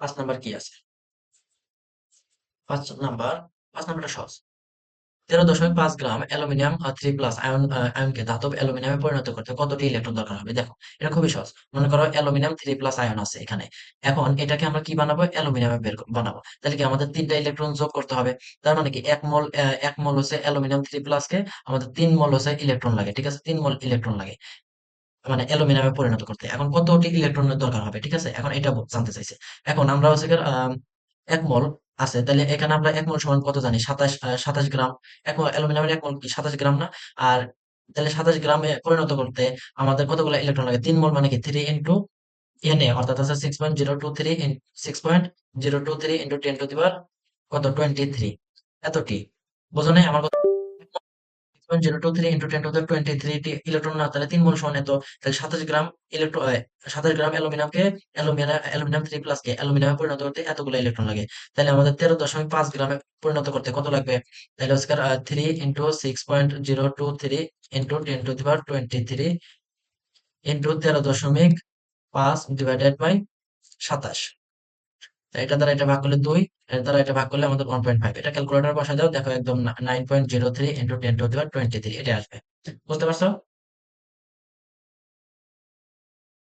পাঁচ নাম্বার কি আছে? পাঁচ নাম্বার পাঁচ নাম্বারটা সহজ। তেরো দশমিক পাঁচ gram aluminium three plus ion আয়নকে ধাতব অ্যালুমিনিয়ামে পরিণত করতে কতটি ইলেকট্রন দরকার হবে? দেখো, এটা খুবই সহজ। মনে করো অ্যালুমিনিয়াম থ্রি প্লাস আয়ন আছে এখানে। এখন এটাকে আমরা কি বানাবো? অ্যালুমিনিয়ামে বের বানাবো। তাহলে কি আমাদের তিনটা ইলেকট্রন যোগ করতে হবে? তার মানে কি এক মল এক মল হচ্ছে অ্যালুমিনিয়াম থ্রি প্লাস কে আমাদের তিন মল হচ্ছে ইলেকট্রন লাগে, ঠিক আছে? তিন মল ইলেকট্রন লাগে। মানে অ্যালুমিনিয়ামে পরিণত করতে। এখন কতটি ইলেকট্রনের দরকার হবে, ঠিক আছে? এখন এটা জানতে চাইছে। এখন আমরা হচ্ছে এক মল আছে, তাহলে এখানে আমরা এক মল সমান কত জানি? সাতাশ সাতাশ গ্রাম। এক অ্যালুমিনিয়ামের এক মল কি? সাতাশ গ্রাম না? আর তাহলে সাতাশ গ্রামে পরিণত করতে আমাদের কতগুলো ইলেকট্রন লাগে? তিন মল মানে কি? থ্রি ইন্টু এন এ অর্থাৎ আছে six point zero two three six point zero two three into ten to দিবার কত? টোয়েন্টি থ্রি এতটি। বোঝো নাই আমার point zero two three into ten to twenty three electron না, তাহলে তিন মোল সমান এত। তাহলে সাতাশ গ্রাম ইলেকট্রন সাতাশ গ্রাম অ্যালুমিনিয়ামকে অ্যালুমিনিয়াম অ্যালুমিনিয়াম থ্রি প্লাস কে অ্যালুমিনিয়ামে পরিণত করতে এতগুলো ইলেকট্রন লাগে। তাহলে আমাদের তেরো দশমিক পাঁচ গ্রামে পরিণত করতে কত লাগবে? তাহলে হচ্ছে three into six point zero two three into ten to the twenty three into তেরো দশমিক পাঁচ ডিভাইডেড বাই সাতাশ। এটা দ্বারা এটা ভাগ করলে দুই, এর দ্বারা এটা ভাগ করলে আমাদের ওয়ান পয়েন্ট ফাইভ এটা ক্যালকুলেটর বসা দাও, দেখো একদম nine point zero three into ten to দিবার টোয়েন্টি থ্রি এটা আসবে। বুঝতে পারছ?